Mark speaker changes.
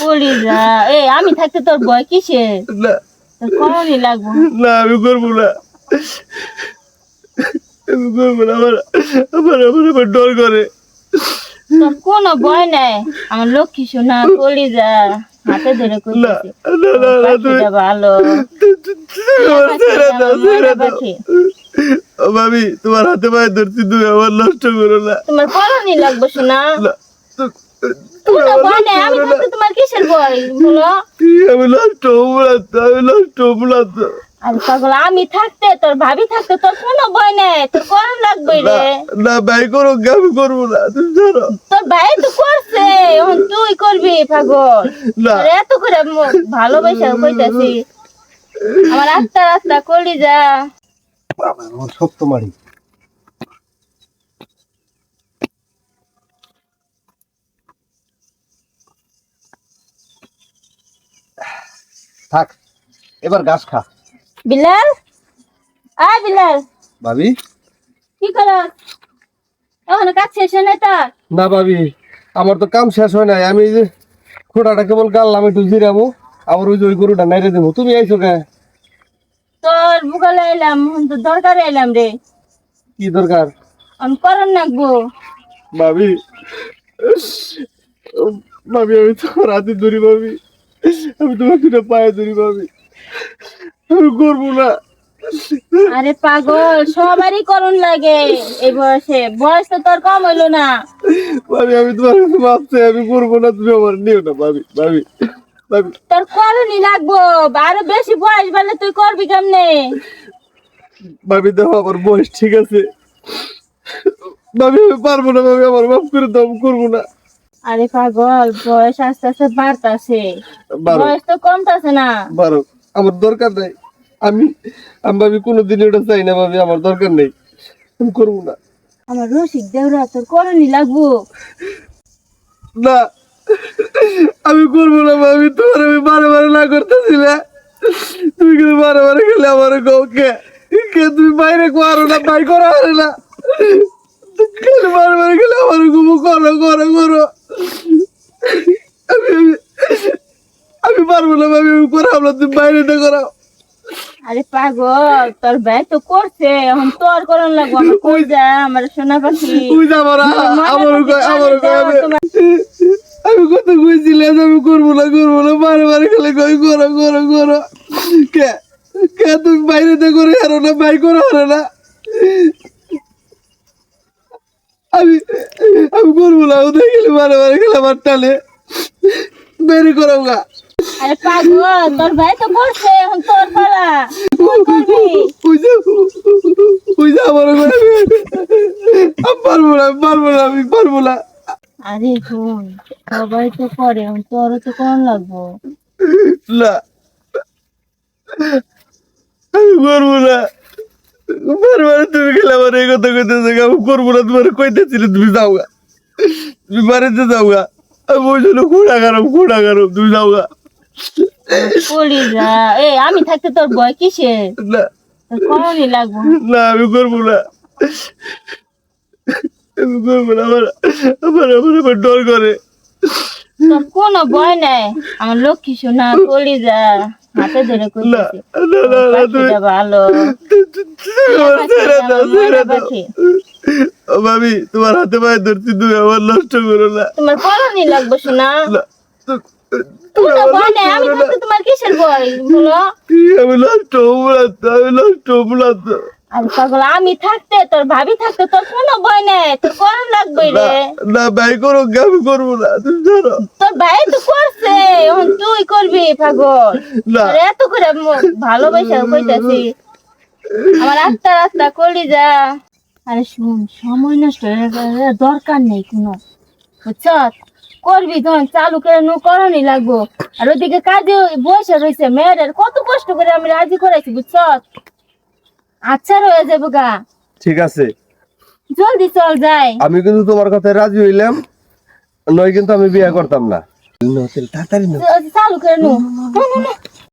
Speaker 1: কলিজা। এই আমি থাকতে তোর ভয় কিসে
Speaker 2: না।
Speaker 1: তোর লাগবো
Speaker 2: না। আমি করব না। আমি করব না আমার আমার আমার আমার ডর করে।
Speaker 1: তোর কোনো ভয় নাই। আমার লক্ষ্মী সোনা কলিজা হাতে ধরে পাখিটা ভালো। পাখি।
Speaker 2: ও ভাবি তোমার হাতে পায়ে ধরছি তুমি আমার নষ্ট করো না।
Speaker 1: তোমার করণই লাগবো সোনা। আমি থাকতে তোর ভাবি থাকতে তোর কোনো ভয় নাই তোর লাগবে রে।
Speaker 2: না ভাই করো আমি করব না তুমি জানো
Speaker 1: তোর ভাই তো করছে এখন তুই করবি পাগল। এত করে ভালোবাসা কইতাছি। আমার আত্মা আত্মা কলি যা
Speaker 3: বাবা আমার থাক এবার ঘাস খা।
Speaker 1: বিলাল? আয় বিলাল।
Speaker 3: ভাবি?
Speaker 1: কি করস এখন কাজ শেষ হয় তার
Speaker 3: না ভাবি আমার তো কাম শেষ হয় নাই। আমি যে খোটাটা কেবল গাললাম একটু জিরাবো। আবার ওই যে ওই গরুটা নাইরে দেবো। তুমি আইছো কে?
Speaker 1: তোর বুকালে এলাম তো দরকার এলাম রে।
Speaker 3: কি দরকার?
Speaker 1: আমি করণ লাগবো।
Speaker 2: ভাবি ভাবি আমি তো রাতে ধরি ভাবি। আমি তোমার দুটো পায়ে ধরি ভাবি। আমি করব না।
Speaker 1: আরে পাগল সবারই করুন লাগে এই বয়সে। বয়স তো তোর কম হইল না।
Speaker 2: ভাবি আমি তোমার মাপতে আমি করব না তুমি আমার নিও না ভাবি ভাবি
Speaker 1: তোর করণই লাগবো আরও বেশি বয়স বাড়লে তুই করবি কেমনে?
Speaker 2: ভাবি দেখো আমার বয়স ঠিক আছে। ভাবি আমি পারব না ভাবি আমার মাফ করে দাও করব না।
Speaker 1: আরে পাগল বয়স আস্তে আস্তে বাড়তাছে। বয়স তো কমতাছে না।
Speaker 2: বারো আমার দরকার নাই। আমি আমি ভাবি কোনোদিন এটা চাই না ভাবি আমার দরকার নেই। আমি করব না।
Speaker 1: আমার রসিক দেওরা তোর করণই লাগবো।
Speaker 2: না আমি করব না ভাবি তোমার আমি বারে বারে না করতেছি না। তুমি কিন্তু বারে বারে খেলে আমার কও কে তুমি বাইরে করো না বাই করা না। খেলে বারে বারে খেলে আমার ঘুমো করো করো করো আমি আমি- আমি পারব না ভাবি আমি করাবো না তুমি বাইরে করাও
Speaker 1: আরে পাগল তোর ভাই তো করছে এখন তোর করণ লাগবো আমার কই যা আমার সোনা পাখি
Speaker 2: ওই যে আমার আমার আমার আমি আমি কত কইছিলাম আমি করব না করব না বারে বারে খেলে কই করো করো করো। কে কে তুমি বাইরে তো করে হারো না বাই করে হারো না? আমি আমি করব না ওদের গেলে বারে বারে খেলে আমার টালে বেরি করো গা।
Speaker 1: আরে পাগল তোর ভাই তো করছে এখন তোর পালা।
Speaker 2: আমার আমি পারব না আমি পারব না আমি পারব না।
Speaker 1: আরে সবাই তো করে তোরও তো করণ লাগবো?
Speaker 2: না। আমি করব না। বারবার তুমি গেলে আমার এই কথা কইতেছে আমি করব না তোমার কইতেছিলে তুমি যাও গা। তুমি বাড়িতে যাও গা। আমি ওই জন্য খোঁড়া খারাপ খোঁড়া খারাপ তুমি যাও গা।
Speaker 1: কলি যা এই আমি থাকতে তোর ভয় কিসে
Speaker 2: না।
Speaker 1: তোর করণই লাগবো
Speaker 2: না। আমি করব না। আমি করব না আমার আমার আমার আমার ডর করে।
Speaker 1: তোর কোনো ভয় নাই। আমার লক্ষ্মী সোনা কলি যা হাতে ধরে ভালো।
Speaker 2: ভাবি তোমার হাতে পায়ে ধরছি তুমি আমার নষ্ট করো না।
Speaker 1: তোমার করণই লাগবো সোনা। আমি থাকতে তোর ভাবি থাকতে তোর কোনো ভয় নাই তোর লাগবে রে।
Speaker 2: না ভাই করো আমি করব না তুমি জানো
Speaker 1: তোর ভাই তো করছে তুই করবি পাগল। এত করে ম- ভালোবাসা কইতাছি। আমার কলি যা আরে শুন সময় নষ্ট দরকার নেই কোনো। বুঝছ? করবি তখন চালু করে নু করি লাগবো। আর ওদিকে কাজে বসে রয়েছে মেয়েদের কত কষ্ট করে আমি রাজি করাইছি বুঝছ আচ্ছা রয়ে যাব গা।
Speaker 3: ঠিক আছে।
Speaker 1: জলদি চল যাই।
Speaker 3: আমি কিন্তু তোমার কথায় রাজি হইলাম নয় কিন্তু আমি বিয়ে করতাম না। তাড়াতাড়ি
Speaker 1: চালু করে নু।